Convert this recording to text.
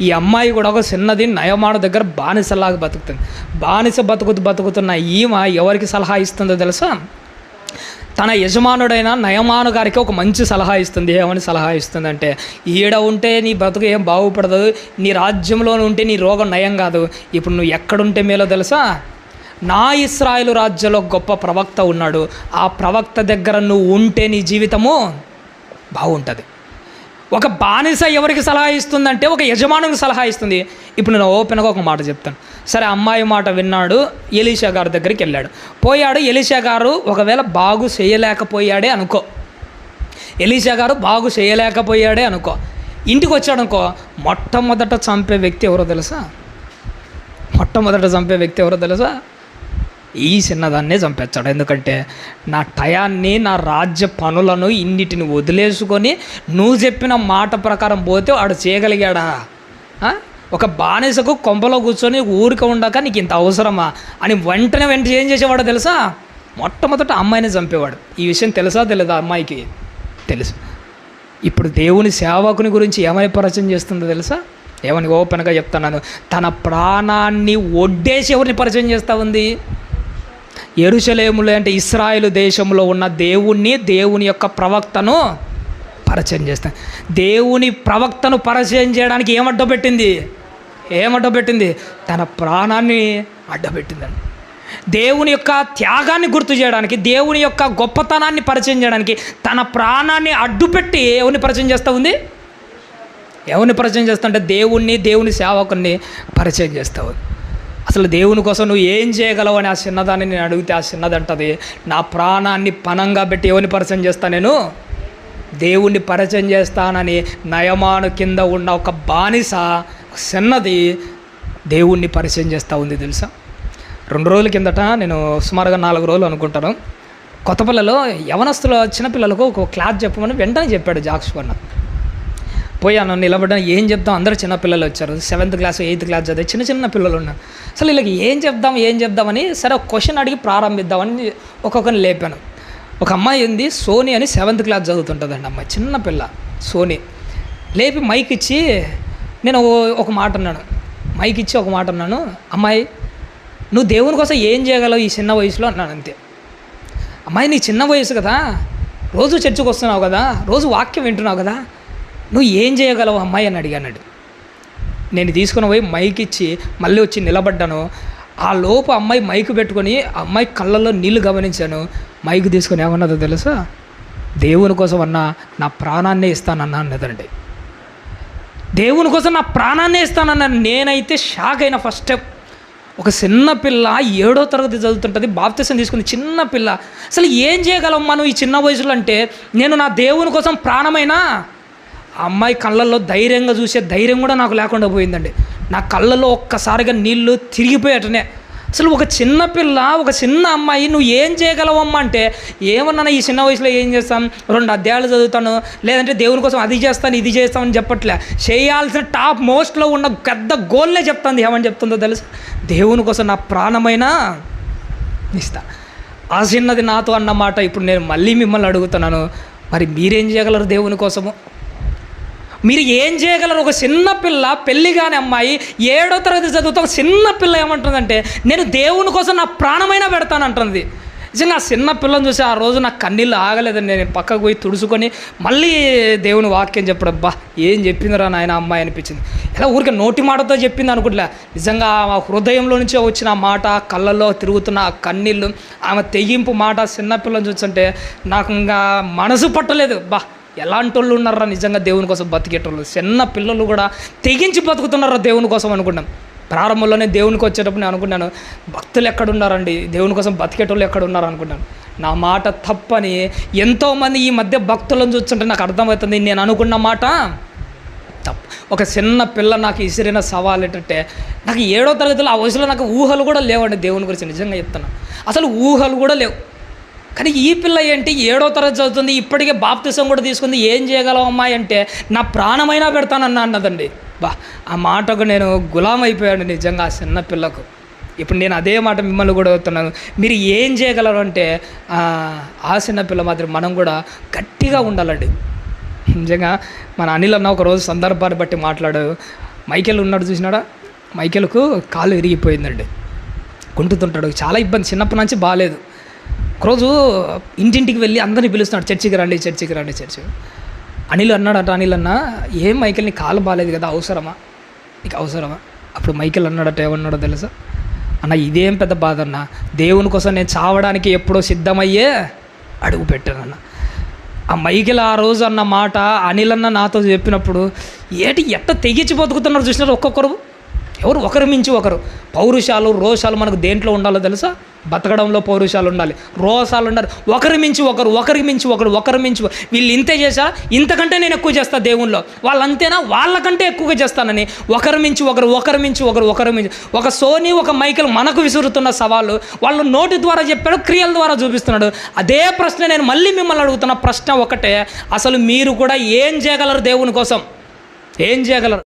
ఈ అమ్మాయి కూడా ఒక చిన్నది నయమాన దగ్గర బానిసలాగా బతుకుతుంది. బానిస బతుకుతూ బతుకుతున్న ఈమె ఎవరికి సలహా ఇస్తుందో తెలుసా? తన యజమానుడైన నయమాను గారికి ఒక మంచి సలహా ఇస్తుంది. ఏమని సలహా ఇస్తుంది అంటే ఈడ ఉంటే నీ బతుకు ఏం బాగుపడదు నీ రాజ్యంలో ఉంటే నీ రోగం నయం కాదు. ఇప్పుడు నువ్వు ఎక్కడుంటే మేలో తెలుసా? నా ఇస్రాయేలు రాజ్యంలో గొప్ప ప్రవక్త ఉన్నాడు. ఆ ప్రవక్త దగ్గర నువ్వు ఉంటే నీ జీవితము బాగుంటుంది. ఒక బానిస ఎవరికి సలహా ఇస్తుందంటే ఒక యజమానునికి సలహా ఇస్తుంది. ఇప్పుడు నేను ఓపెన్గా ఒక మాట చెప్తాను. సరే అమ్మాయి మాట విన్నాడు ఎలీషా గారి దగ్గరికి వెళ్ళాడు. పోయాడు ఎలీషా గారు ఒకవేళ బాగు చేయలేకపోయాడే అనుకో. ఎలీషా గారు బాగు చేయలేకపోయాడే అనుకో. ఇంటికి వచ్చాడు అనుకో మొట్టమొదట చంపే వ్యక్తి ఎవరో తెలుసా? మొట్టమొదట చంపే వ్యక్తి ఎవరో తెలుసా? ఈ చిన్నదాన్నే చంపేస్తాడు. ఎందుకంటే నా టయాన్ని నా రాజ్య పనులను ఇన్నిటిని వదిలేసుకొని నువ్వు చెప్పిన మాట ప్రకారం పోతే వాడు చేయగలిగాడా? ఒక బానిసకు కొంపలో కూర్చొని ఊరిక ఉండక నీకు ఇంత అవసరమా? అని వెంటనే వెంట ఏం చేసేవాడో తెలుసా? మొట్టమొదట అమ్మాయిని చంపేవాడు. ఈ విషయం తెలుసా తెలియదా అమ్మాయికి? తెలుసు. ఇప్పుడు దేవుని సేవకుని గురించి ఏమని పరిచయం చేస్తుందో తెలుసా? ఏమని ఓపెన్గా చెప్తున్నాను. తన ప్రాణాన్ని ఒడ్డేసి ఎవరిని పరిచయం చేస్తూ ఉంది? ఎరుషలేములు అంటే ఇస్రాయేల్ దేశంలో ఉన్న దేవుణ్ణి దేవుని యొక్క ప్రవక్తను పరిచయం చేస్తాను దేవుని ప్రవక్తను పరిచయం చేయడానికి ఏమడ్డబెట్టింది ఏమడ్డబెట్టింది తన ప్రాణాన్ని అడ్డబెట్టిందండి దేవుని యొక్క త్యాగాన్ని గుర్తు చేయడానికి దేవుని యొక్క గొప్పతనాన్ని పరిచయం చేయడానికి తన ప్రాణాన్ని అడ్డుపెట్టి ఎవరిని పరిచయం చేస్తూ ఉంది? ఎవరిని పరిచయం చేస్తా అంటే దేవుణ్ణి దేవుని సేవకుని పరిచయం చేస్తావు అసలు దేవుని కోసం నువ్వు ఏం చేయగలవు అని ఆ చిన్నదాన్ని నేను అడిగితే ఆ చిన్నది అంటది నా ప్రాణాన్ని పణంగా పెట్టి ఎవరిని పరిచయం చేస్తా నేను? దేవుణ్ణి పరిచయం చేస్తానని నయమాను కింద ఉన్న ఒక బానిస చిన్నది దేవుణ్ణి పరిచయం చేస్తూ ఉంది తెలుసా? రెండు రోజుల కిందట నేను సుమారుగా నాలుగు రోజులు అనుకుంటాను. కొత్తపల్లిలో యవనస్తుల చిన్నపిల్లలకు ఒక క్లాస్ చెప్పమని వెంటనే చెప్పాడు జాక్స్ అన్న పోయాను నిలబడ్డా ఏం చెప్దాం? అందరూ చిన్న పిల్లలు వచ్చారు. సెవెంత్ క్లాస్ ఎయిత్ క్లాస్ చదివే చిన్న చిన్న పిల్లలు ఉన్నారు. అసలు వీళ్ళకి ఏం చెప్దాం ఏం చెప్దామని సరే ఒక క్వశ్చన్ అడిగి ప్రారంభిద్దామని ఒక్కొక్కరిని లేపాను. ఒక అమ్మాయి ఉంది సోని అని సెవెంత్ క్లాస్ చదువుతుంటుందండి అమ్మాయి చిన్న పిల్ల సోని. లేపి మైక్ ఇచ్చి నేను ఓ- ఒక మాట అన్నాను. మైక్ ఇచ్చి ఒక మాట అన్నాను. అమ్మాయి నువ్వు దేవుని కోసం ఏం చేయగలవు ఈ చిన్న వయసులో? అన్నాను అంతే. అమ్మాయి నీ చిన్న వయసు కదా. రోజు చర్చకు వస్తున్నావు కదా. రోజు వాక్యం వింటున్నావు కదా. నువ్వు ఏం చేయగలవు అమ్మాయి? అని అడిగాడు నేను తీసుకుని పోయి మైక్ ఇచ్చి మళ్ళీ వచ్చి నిలబడ్డాను. ఆ లోపు అమ్మాయి మైక్ పెట్టుకొని ఆ అమ్మాయి కళ్ళల్లో నీళ్ళు గమనించాను. మైక్ తీసుకొని ఏమన్నదో తెలుసా? దేవుని కోసం అన్నా నా ప్రాణాన్నే ఇస్తానన్నా అన్నదండి. దేవుని కోసం నా ప్రాణాన్నే ఇస్తానన్నాను నేనైతే షాక్ అయిన ఫస్ట్ స్టెప్. ఒక చిన్న పిల్ల ఏడో తరగతి చదువుతుంటుంది బాప్తిసం తీసుకుంది చిన్న పిల్ల. అసలు ఏం చేయగలం మనం ఈ చిన్న వయసులో అంటే నేను నా దేవుని కోసం ప్రాణమైనా? ఆ అమ్మాయి కళ్ళల్లో ధైర్యంగా చూసే ధైర్యం కూడా నాకు లేకుండా పోయిందండి. నా కళ్ళల్లో ఒక్కసారిగా నీళ్ళు తిరిగిపోయేటనే అసలు ఒక చిన్న పిల్ల ఒక చిన్న అమ్మాయి నువ్వు ఏం చేయగలవమ్మా? అంటే ఏమన్నా ఈ చిన్న వయసులో ఏం చేస్తాం? రెండు అధ్యాయాలు చదువుతాను లేదంటే దేవుని కోసం అది చేస్తాను ఇది చేస్తామని చెప్పట్లే. చేయాల్సిన టాప్ మోస్ట్లో ఉన్న పెద్ద గోల్లే చెప్తుంది. ఏమని చెప్తుందో తెలుసు? దేవుని కోసం నా ప్రాణమైనా ఇస్తా. ఆ చిన్నది నాతో అన్నమాట ఇప్పుడు నేను మళ్ళీ మిమ్మల్ని అడుగుతున్నాను. మరి మీరేం చేయగలరు దేవుని కోసము? మీరు ఏం చేయగలరు? ఒక చిన్న పిల్ల పెళ్ళి కాని అమ్మాయి ఏడో తరగతి చదువుతా ఒక చిన్న పిల్ల ఏమంటుందంటే నేను దేవుని కోసం నా ప్రాణమైనా పెడతాను అంటుంది నిజంగా ఆ చిన్న పిల్లని చూసి ఆ రోజు నాకు కన్నీళ్ళు ఆగలేదండి. నేను పక్కకు పోయి తుడుచుకొని మళ్ళీ దేవుని వాక్యం చెప్పడబ్బా ఏం చెప్పిందిరా నాయన అమ్మాయి? అనిపించింది. ఇలా ఊరికే నోటి మాటతో చెప్పింది అనుకుంటలే. నిజంగా ఆ హృదయంలో నుంచి వచ్చిన ఆ మాట కళ్ళల్లో తిరుగుతున్న ఆ కన్నీళ్ళు ఆమె తెగింపు మాట చిన్న పిల్లని చూస్తుంటే నాకు ఇంకా మనసు పట్టలేదు. బా ఎలాంటి వాళ్ళు ఉన్నారా నిజంగా దేవుని కోసం బతికేటోళ్ళు? చిన్న పిల్లలు కూడా తెగించి బతుకుతున్నారా దేవుని కోసం అనుకున్నాం ప్రారంభంలోనే దేవునికి వచ్చేటప్పుడు నేను అనుకున్నాను భక్తులు ఎక్కడున్నారండి? దేవుని కోసం బతికేటోళ్ళు ఎక్కడ ఉన్నారు అనుకున్నాను. నా మాట తప్పని ఎంతోమంది ఈ మధ్య భక్తులను చూస్తుంటే నాకు అర్థమవుతుంది నేను అనుకున్న మాట తప్పు. ఒక చిన్న పిల్ల నాకు ఇసిరిన సవాల్ ఏంటంటే నాకు ఏడో తరగతిలో ఆ వయసులో నాకు ఊహలు కూడా లేవండి దేవుని గురించి నిజంగా చెప్తాను అసలు ఊహలు కూడా లేవు. కానీ ఈ పిల్ల ఏంటి? ఏడో తరగతి చదువుతుంది ఇప్పటికే బాప్తిసం కూడా తీసుకుంది. ఏం చేయగలవమ్మా అమ్మాయి అంటే నా ప్రాణమైనా పెడతానన్నా అన్నదండి. బా ఆ మాటకు నేను గులాం అయిపోయాను నిజంగా ఆ చిన్న పిల్లకు. ఇప్పుడు నేను అదే మాట మిమ్మల్ని కూడా అవుతున్నాను మీరు ఏం చేయగలరు అంటే ఆ, చిన్న పిల్ల మాత్రం మనం కూడా గట్టిగా ఉండాలండి. నిజంగా మన అనిల్ అన్న ఒక రోజు సందర్భాన్ని బట్టి మాట్లాడాడు మైకేల్ ఉన్నాడు చూసినాడా? మైకేల్కు కాలు విరిగిపోయిందండి. కుంటుతుంటాడు. చాలా ఇబ్బంది. చిన్నప్పటి నుంచి బాగాలేదు. ఒకరోజు ఇంటింటికి వెళ్ళి అందరిని పిలుస్తున్నాడు చర్చికి రండి చర్చికి రండి చర్చి అనిల్ అన్నాడట అనిల్ అన్న ఏం మైకేల్ నీ కాలు బాగాలేదు కదా అవసరమా? నీకు అవసరమా? అప్పుడు మైకేల్ అన్నాడట ఏమన్నాడో తెలుసా? అన్న ఇదేం పెద్ద బాధ అన్న దేవుని కోసం నేను చావడానికి ఎప్పుడో సిద్ధమయ్యే అడుగు పెట్టానన్న ఆ మైకిల్ ఆ రోజు అన్న మాట అనిల్ అన్న నాతో చెప్పినప్పుడు ఏటి ఎట్ట తెగించి బతుకుతున్నారు చూసినారు ఒక్కొక్కరు? ఎవరు ఒకరి మించి ఒకరు. పౌరుషాలు రోషాలు మనకు దేంట్లో ఉండాలో తెలుసా? బతకడంలో పౌరుషాలు ఉండాలి. రోషాలు ఉండాలి. ఒకరి మించి ఒకరు ఒకరికి మించి ఒకరు ఒకరి మించి వీళ్ళు ఇంతే చేశా ఇంతకంటే నేను ఎక్కువ చేస్తా దేవుల్లో వాళ్ళంతేనా? వాళ్ళకంటే ఎక్కువగా చేస్తానని. ఒకరి మించి ఒకరు ఒకరి మించి ఒకరు ఒకరి మించి. ఒక సోనీ ఒక మైకిల్ మనకు విసురుతున్న సవాలు వాళ్ళు నోటి ద్వారా చెప్పాడు క్రియల ద్వారా చూపిస్తున్నాడు. అదే ప్రశ్న నేను మళ్ళీ మిమ్మల్ని అడుగుతున్న ప్రశ్న ఒకటే. అసలు మీరు కూడా ఏం చేయగలరు దేవుని కోసం? ఏం చేయగలరు?